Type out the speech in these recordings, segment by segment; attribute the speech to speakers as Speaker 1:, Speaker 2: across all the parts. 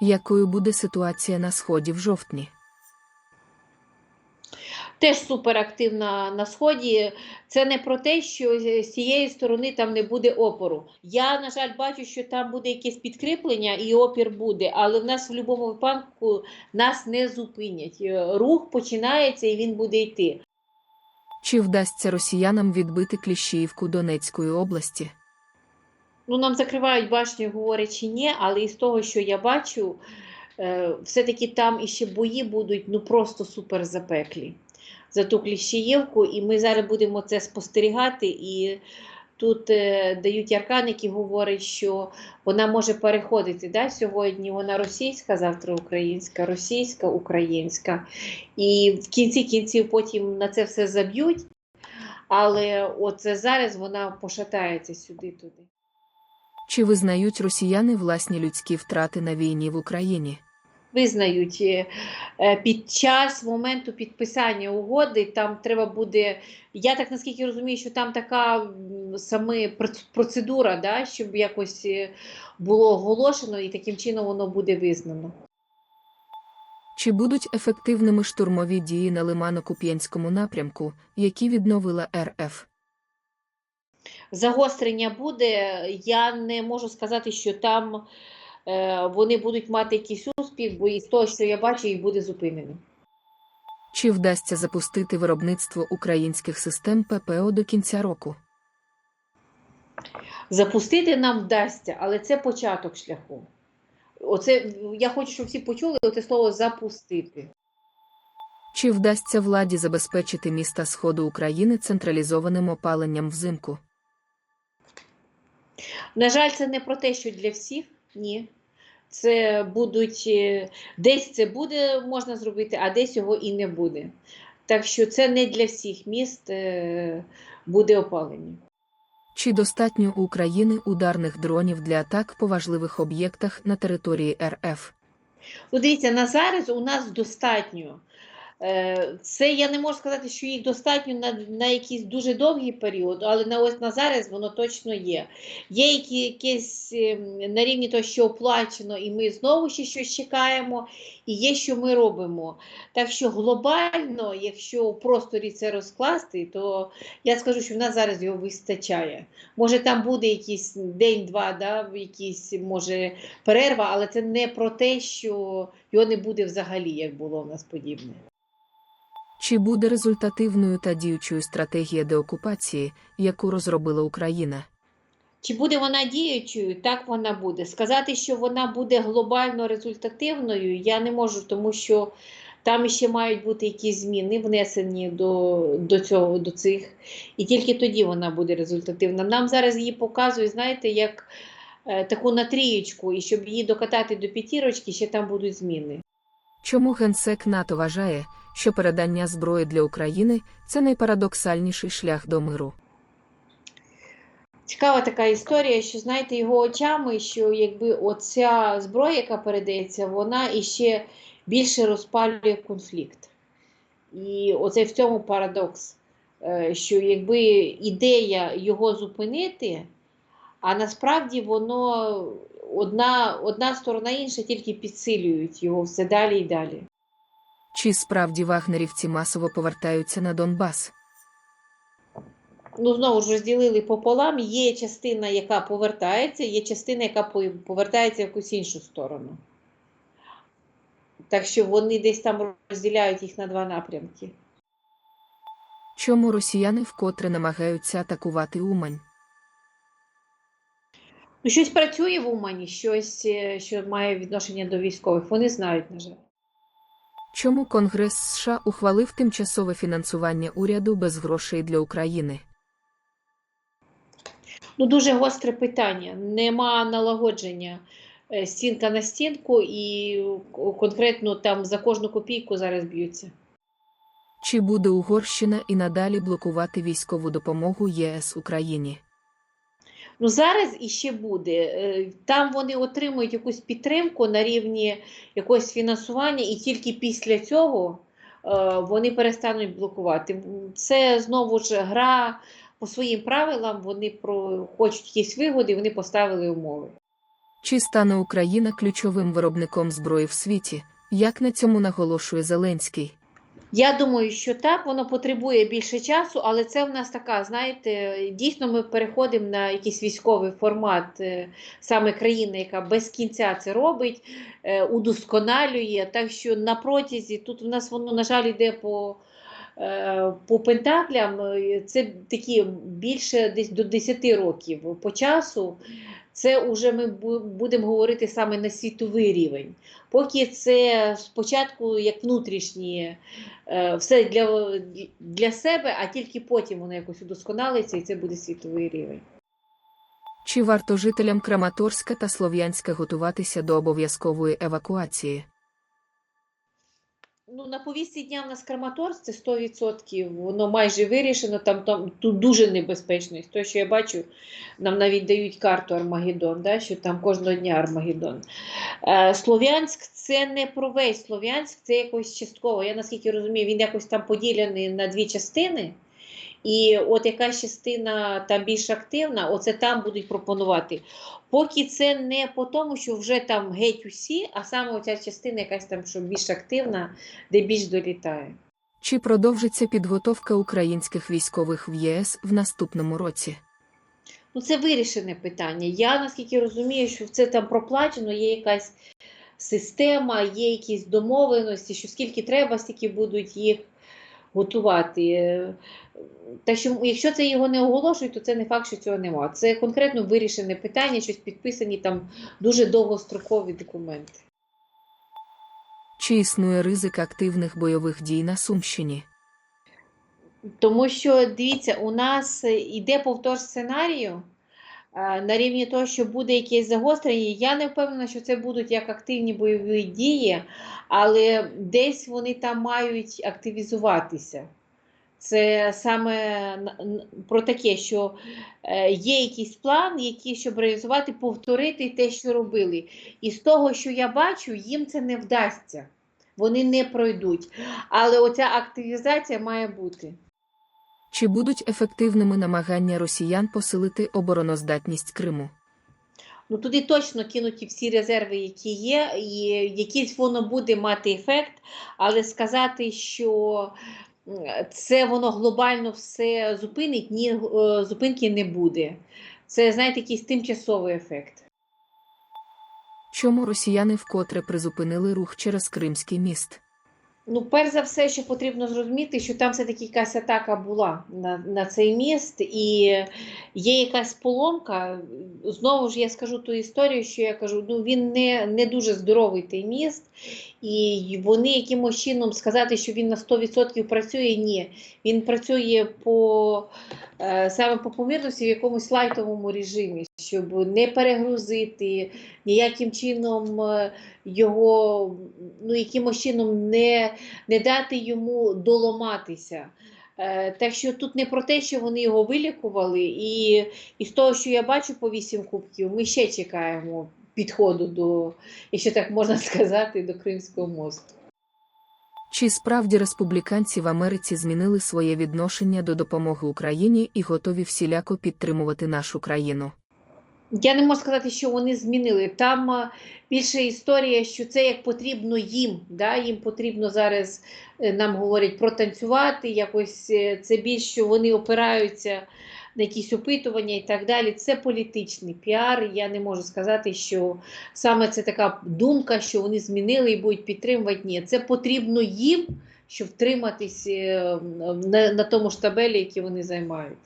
Speaker 1: Якою буде ситуація на сході в жовтні?
Speaker 2: Теж суперактивна на сході. Це не про те, що з цієї сторони там не буде опору. Я, на жаль, бачу, що там буде якесь підкріплення і опір буде, але в нас в будь-якому випадку нас не зупинять. Рух починається і він буде йти.
Speaker 1: Чи вдасться росіянам відбити Кліщіївку Донецької області?
Speaker 2: Ну, нам закривають башню, говорять чи ні, але із того, що я бачу, е, все-таки там іще бої будуть ну просто супер запеклі за ту Кліщіївку, і ми зараз будемо це спостерігати. І тут е, дають аркан, який говорить, що вона може переходити. Да? Сьогодні вона російська, завтра українська, російська, українська. І в кінці кінців потім на це все заб'ють. Але оце зараз вона пошатається сюди-туди.
Speaker 1: Чи визнають росіяни власні людські втрати на війні в Україні?
Speaker 2: визнають е, е, під час моменту підписання угоди. Там треба буде. Я так наскільки розумію, що там така саме процедура, да, щоб якось е, було оголошено і таким чином воно буде визнано.
Speaker 1: Чи будуть ефективними штурмові дії на Лимано-Куп'янському напрямку, які відновила РФ?
Speaker 2: Загострення буде. Я не можу сказати, що там е, вони будуть мати якийсь успіх, бо із того, що я бачу, їх буде зупинено.
Speaker 1: Чи вдасться запустити виробництво українських систем ППО до кінця року?
Speaker 2: Запустити нам вдасться, але це початок шляху. Оце я хочу, щоб всі почули це слово запустити.
Speaker 1: Чи вдасться владі забезпечити міста Сходу України централізованим опаленням взимку?
Speaker 2: На жаль, це не про те, що для всіх, ні. Це будуть е, десь це буде можна зробити, а десь його і не буде. Так що це не для всіх міст е, буде опалення.
Speaker 1: Чи достатньо у України ударних дронів для атак по важливих об'єктах на території РФ?
Speaker 2: Ну, дивіться, на зараз у нас достатньо. Е, Це я не можу сказати, що їх достатньо на, на якийсь дуже довгий період, але на ось на зараз воно точно є. Є які, якесь ем, на рівні того, що оплачено, і ми знову ще щось чекаємо, і є, що ми робимо. Так що глобально, якщо у просторі це розкласти, то я скажу, що в нас зараз його вистачає. Може, там буде якийсь день-два, да, якийсь може перерва, але це не про те, що його не буде взагалі, як було в нас подібне.
Speaker 1: Чи буде результативною та діючою стратегія деокупації, яку розробила Україна?
Speaker 2: Чи буде вона діючою? Так вона буде. Сказати, що вона буде глобально результативною, я не можу, тому що там ще мають бути якісь зміни внесені до, до цього, до цих, і тільки тоді вона буде результативна. Нам зараз її показують, знаєте, як е, таку на трієчку, і щоб її докатати до п'ятірочки, ще там будуть зміни.
Speaker 1: Чому генсек НАТО вважає, що передання зброї для України це найпарадоксальніший шлях до миру?
Speaker 2: Цікава така історія, що знаєте, його очами, що якби оця зброя, яка передається, вона іще більше розпалює конфлікт. І оце в цьому парадокс, е, що якби ідея його зупинити, а насправді воно одна, одна сторона інша тільки підсилюють його все далі і далі.
Speaker 1: Чи справді вагнерівці масово повертаються на Донбас?
Speaker 2: ну, знову ж розділили пополам. Є частина, яка повертається, є частина, яка повертається в якусь іншу сторону. Так що вони десь там розділяють їх на два напрямки.
Speaker 1: Чому росіяни вкотре намагаються атакувати Умань?
Speaker 2: Ну, щось працює в Умані, щось, е, що має відношення до військових. Вони знають, на жаль.
Speaker 1: Чому Конгрес США ухвалив тимчасове фінансування уряду без грошей для України?
Speaker 2: Ну, дуже гостре питання. Нема налагодження е, стінка на стінку, і конкретно там за кожну копійку зараз б'ються.
Speaker 1: Чи буде Угорщина і надалі блокувати військову допомогу ЄС Україні?
Speaker 2: Ну зараз іще буде. Е, Там вони отримують якусь підтримку на рівні якогось фінансування, і тільки після цього е, вони перестануть блокувати. Це знову ж гра по своїм правилам. Вони про хочуть якісь вигоди, вони поставили умови.
Speaker 1: Чи стане Україна ключовим виробником зброї в світі, як на цьому наголошує Зеленський?
Speaker 2: Я думаю, що так, воно потребує більше часу, але це в нас така, знаєте, дійсно ми переходимо на якийсь військовий формат е, саме країни, яка без кінця це робить, е, удосконалює. Так що на протязі тут в нас воно, на жаль, йде по, е, по пентаклям. Це такі більше десь до 10 років по часу. Це вже ми будемо говорити саме на світовий рівень. Поки це спочатку як внутрішні е, все для, для себе, а тільки потім воно якось удосконалиться і це буде світовий рівень.
Speaker 1: Чи варто жителям Краматорська та Слов'янська готуватися до обов'язкової евакуації?
Speaker 2: Ну, на повісті дня в нас Краматорськ, це 100%, воно майже вирішено, там, там тут дуже небезпечно. І те, що я бачу, нам навіть дають карту Армагеддон, да, що там кожного дня Армагеддон. Е, Слов'янськ це не про весь Слов'янськ, це якось частково. Я наскільки розумію, він якось там поділений на дві частини. І от якась частина там більш активна, оце там будуть пропонувати. Поки це не по тому, що вже там геть усі, а саме оця частина якась там, що більш активна, де більш долітає.
Speaker 1: Чи продовжиться підготовка українських військових в ЄС в наступному році?
Speaker 2: Ну, це вирішене питання. Я наскільки розумію, що це там проплачено, є якась система, є якісь домовленості, що скільки треба, стільки будуть їх готувати. Е, Так що, якщо це його не оголошують, то це не факт, що цього нема. Це конкретно вирішене питання, щось підписані там дуже довгострокові документи.
Speaker 1: Чи існує ризик активних бойових дій на Сумщині?
Speaker 2: Тому що дивіться, у нас е, іде повтор сценарію на рівні того, що буде якесь загострення. Я не впевнена, що це будуть як активні бойові дії, але десь вони там мають активізуватися. Це саме про таке, що е, є якийсь план, який, щоб реалізувати, повторити те, що робили. І з того, що я бачу, їм це не вдасться. Вони не пройдуть. Але оця активізація має бути.
Speaker 1: Чи будуть ефективними намагання росіян посилити обороноздатність Криму?
Speaker 2: Ну туди точно кинуті всі резерви, які є, і якийсь воно буде мати ефект, але сказати, що це воно глобально все зупинить, ні, е, зупинки не буде. Це, знаєте, якийсь тимчасовий ефект.
Speaker 1: Чому росіяни вкотре призупинили рух через Кримський міст?
Speaker 2: Ну, перш за все, що потрібно зрозуміти, що там все-таки якась атака була на, на цей міст, і є якась поломка. Знову ж я скажу ту історію, що я кажу, ну він не, не дуже здоровий той міст, і вони якимось чином сказати, що він на 100% працює, ні. Він працює по е, саме по помірності в якомусь лайтовому режимі, щоб не перегрузити, ніяким чином е, його ну, якимось чином не, не дати йому доламатися. Е, так що тут не про те, що вони його вилікували, і, і з того, що я бачу по вісім кубків, ми ще чекаємо підходу до, якщо так можна сказати, до Кримського мосту.
Speaker 1: Чи справді республіканці в Америці змінили своє відношення до допомоги Україні і готові всіляко підтримувати нашу країну?
Speaker 2: Я не можу сказати, що вони змінили. Там більше історія, що це як потрібно їм. Да? Їм потрібно зараз, е, нам говорять, протанцювати, якось е, це більш, що вони опираються на якісь опитування і так далі. Це політичний піар. Я не можу сказати, що саме це така думка, що вони змінили і будуть підтримувати. Ні, це потрібно їм, щоб втриматись е, на, на тому ж табелі, який вони займають.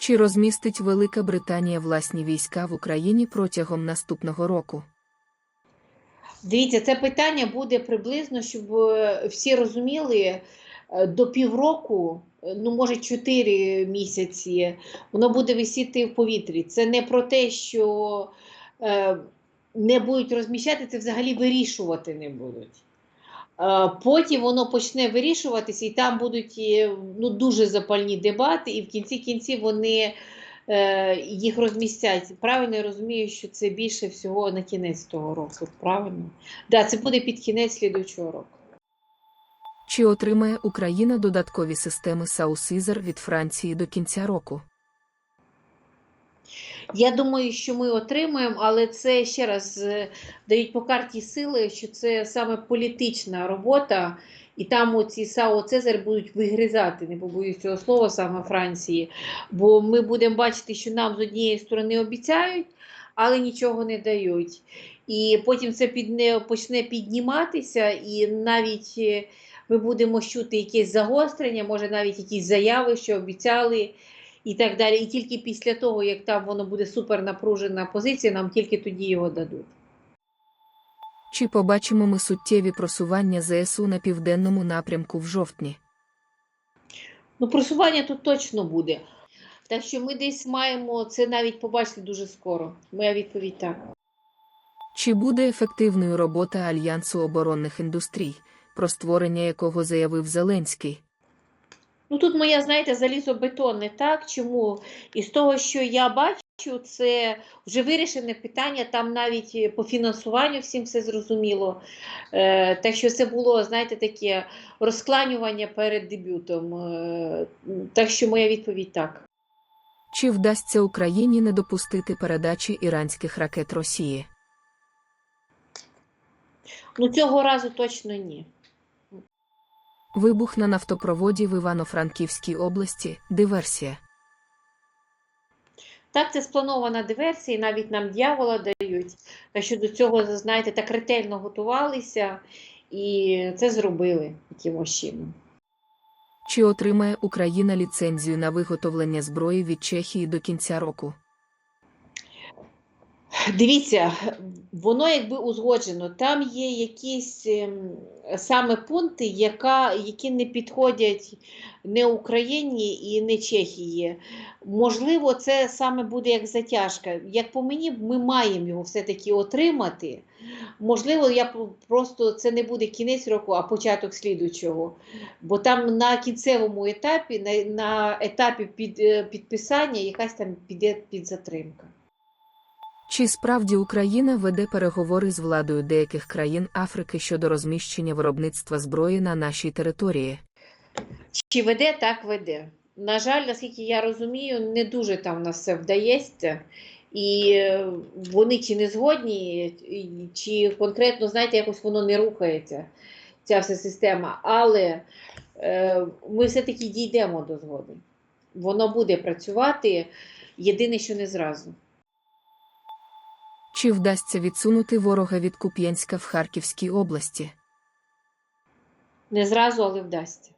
Speaker 1: Чи розмістить Велика Британія власні війська в Україні протягом наступного року?
Speaker 2: Дивіться, це питання буде приблизно, щоб е, всі розуміли, е, до півроку, ну може 4 місяці, воно буде висіти в повітрі. Це не про те, що е, не будуть розміщати, це взагалі вирішувати не будуть. Е, Потім воно почне вирішуватися, і там будуть е, ну, дуже запальні дебати, і в кінці кінців вони е, їх розмістять. Правильно я розумію, що це більше всього на кінець того року. Правильно? Да, це буде під кінець слідуючого року.
Speaker 1: Чи отримає Україна додаткові системи Саусізер від Франції до кінця року?
Speaker 2: Я думаю, що ми отримаємо, але це ще раз е, дають по карті сили, що це саме політична робота, і там оці САО Цезарь будуть вигризати, не побоюсь цього слова, саме Франції. Бо ми будемо бачити, що нам з однієї сторони обіцяють, але нічого не дають. І потім це підне, почне підніматися, і навіть е, ми будемо чути якесь загострення, може навіть якісь заяви, що обіцяли і так далі. І тільки після того, як там воно буде супернапружена позиція, нам тільки тоді його дадуть.
Speaker 1: Чи побачимо ми суттєві просування ЗСУ на південному напрямку в жовтні?
Speaker 2: Ну, просування тут точно буде. Так що ми десь маємо це навіть побачити дуже скоро. Моя відповідь так.
Speaker 1: Чи буде ефективною робота Альянсу оборонних індустрій, про створення якого заявив Зеленський?
Speaker 2: Ну тут моя, знаєте, залізобетонне так. Чому? І з того, що я бачу, це вже вирішене питання, там навіть е, по фінансуванню всім все зрозуміло. Е, так що це було, знаєте, таке розкланювання перед дебютом. Е, так що моя відповідь так.
Speaker 1: Чи вдасться Україні не допустити передачі іранських ракет Росії?
Speaker 2: Ну цього разу точно ні.
Speaker 1: Вибух на нафтопроводі в Івано-Франківській області диверсія.
Speaker 2: Так, це спланована диверсія, і навіть нам дьявола дають. Що до цього, знаєте, так ретельно готувалися і це зробили якимось чином.
Speaker 1: Чи отримає Україна ліцензію на виготовлення зброї від Чехії до кінця року?
Speaker 2: Дивіться, воно якби узгоджено. Там є якісь ем, саме пункти, яка, які не підходять не Україні і не Чехії. Можливо, це саме буде як затяжка. Як по мені, ми маємо його все-таки отримати. Можливо, я просто це не буде кінець року, а початок слідучого. Бо там на кінцевому етапі, на, на етапі під, е, підписання, якась там піде підзатримка.
Speaker 1: Чи справді Україна веде переговори з владою деяких країн Африки щодо розміщення виробництва зброї на нашій території?
Speaker 2: Чи веде, так веде. На жаль, наскільки я розумію, не дуже там в все вдається. І е, вони чи не згодні, чи конкретно, знаєте, якось воно не рухається, ця вся система. Але е, ми все-таки дійдемо до згоди. Воно буде працювати, єдине, що не зразу.
Speaker 1: Чи вдасться відсунути ворога від Куп'янська в Харківській області?
Speaker 2: Не зразу, але вдасться.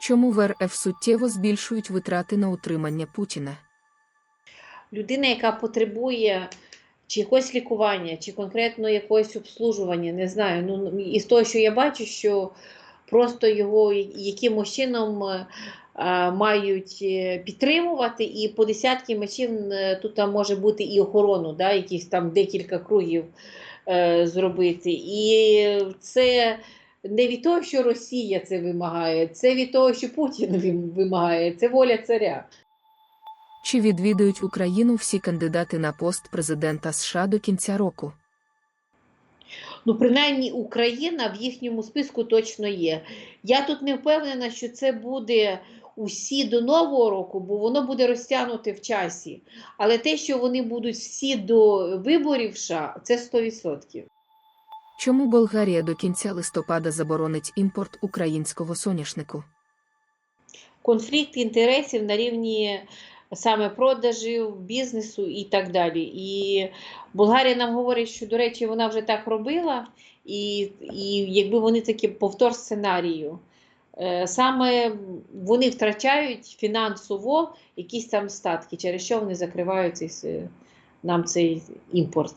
Speaker 1: Чому в РФ суттєво збільшують витрати на утримання Путіна?
Speaker 2: людина, яка потребує чи якогось лікування, чи конкретно якогось обслужування, не знаю. Ну, і з того, що я бачу, що просто його якимось чином е, мають е, підтримувати, і по десятки мечів е, тут може бути і охорону, да, якісь там декілька кругів е, зробити. І це не від того, що Росія це вимагає, це від того, що Путін вимагає, це воля царя.
Speaker 1: Чи відвідують Україну всі кандидати на пост президента США до кінця року?
Speaker 2: Ну, принаймні, Україна в їхньому списку точно є. Я тут не впевнена, що це буде усі до Нового року, бо воно буде розтягнуте в часі. Але те, що вони будуть всі до виборів США, це 100%.
Speaker 1: Чому Болгарія до кінця листопада заборонить імпорт українського соняшнику?
Speaker 2: Конфлікт інтересів на рівні саме продажів, бізнесу і так далі. І Болгарія нам говорить, що, до речі, вона вже так робила, і, і якби вони такі повтор сценарію. Е, Саме вони втрачають фінансово якісь там статки, через що вони закривають цей, нам цей імпорт.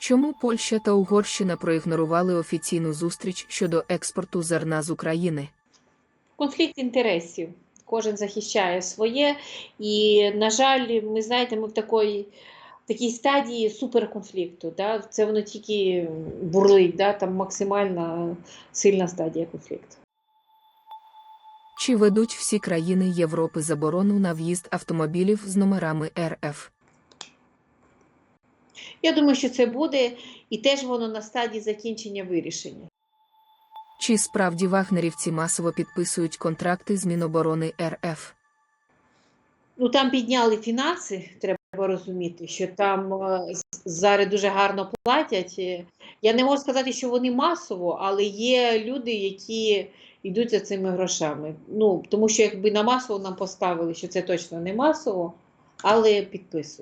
Speaker 1: Чому Польща та Угорщина проігнорували офіційну зустріч щодо експорту зерна з України?
Speaker 2: Конфлікт інтересів. Кожен захищає своє. І, на жаль, ми знаєте, ми в такої, такій стадії суперконфлікту. Да? Це воно тільки бурлить, да? там максимальна сильна стадія конфлікту.
Speaker 1: Чи ведуть всі країни Європи заборону на в'їзд автомобілів з номерами РФ?
Speaker 2: Я думаю, що це буде, і теж воно на стадії закінчення вирішення.
Speaker 1: Чи справді вагнерівці масово підписують контракти з Міноборони РФ?
Speaker 2: Ну там підняли фінанси, треба розуміти, що там е, зараз дуже гарно платять. Е, Я не можу сказати, що вони масово, але є люди, які йдуть за цими грошами. Ну, тому що якби на масово нам поставили, що це точно не масово, але підписую.